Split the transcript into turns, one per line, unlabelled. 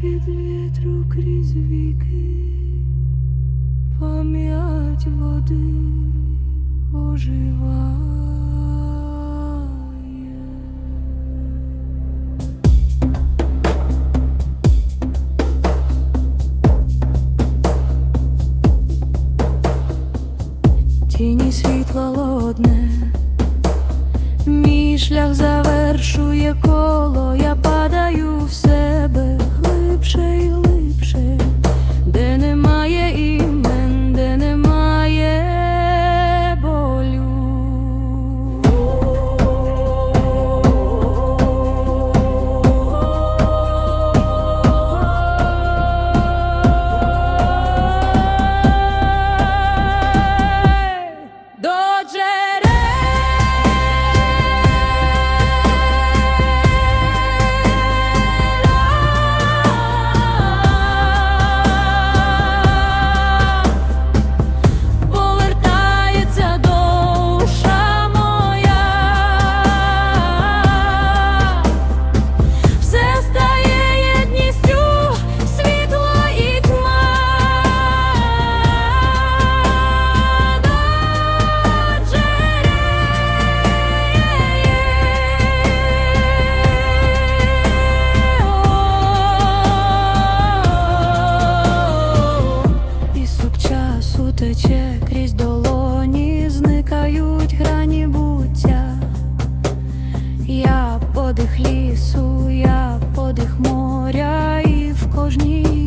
Під вітру крізь віки, пам'ять води оживає. Тіні світла лодне, мій шлях завершує коло, я падаю. лісу, я подих моря і в кожній.